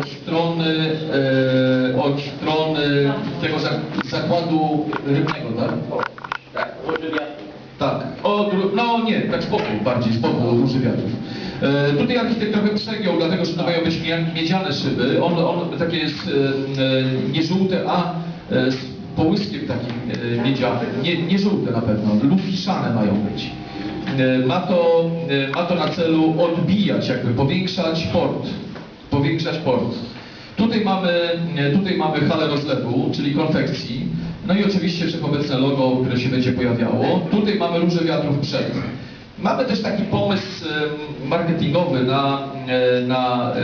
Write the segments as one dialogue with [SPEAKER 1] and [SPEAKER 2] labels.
[SPEAKER 1] od strony, e, od strony tego zak- zakładu rybnego, tak?
[SPEAKER 2] Tak.
[SPEAKER 1] Tak, Ru- no nie, tak z boku bardziej, z boku od róży wiatrów. E, tutaj architekt trochę przegiął, dlatego że to mają być miedziane szyby. On, on takie jest e, e, nie żółte, a e, z połyskiem takim e, miedzianym. Nie, nie żółte na pewno, lufiszane mają być. E, ma, to, e, ma to na celu odbijać, jakby powiększać port. Powiększać port. Tutaj mamy, e, tutaj mamy halę rozlewu, czyli konfekcji. No i oczywiście wszechobecne logo, które się będzie pojawiało. Tutaj mamy róże wiatrów przed. Mamy też taki pomysł marketingowy na, e, na e,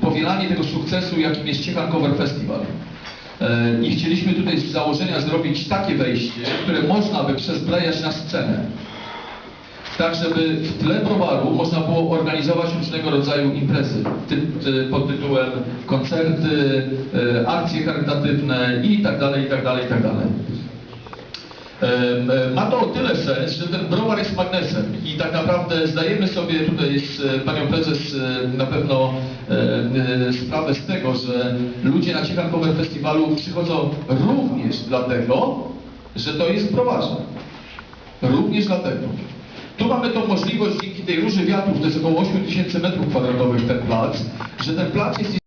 [SPEAKER 1] powielanie tego sukcesu, jakim jest Ciechan Cover Festival. I chcieliśmy tutaj z założenia zrobić takie wejście, które można by przezbrajać na scenę. Tak, żeby w tle browaru można było organizować różnego rodzaju imprezy ty, ty, pod tytułem koncerty, e, akcje charytatywne i tak dalej, i tak dalej, i tak dalej. E, Ma to o tyle sens, że ten browar jest magnesem i tak naprawdę zdajemy sobie tutaj z e, panią prezes e, na pewno sprawę z tego, że ludzie na Ciechankowe Festiwalu przychodzą również dlatego, że to jest browarze. Również dlatego. Tu mamy tą możliwość dzięki tej róży wiatrów, to jest około 8 tysięcy metrów kwadratowych ten plac, że ten plac jest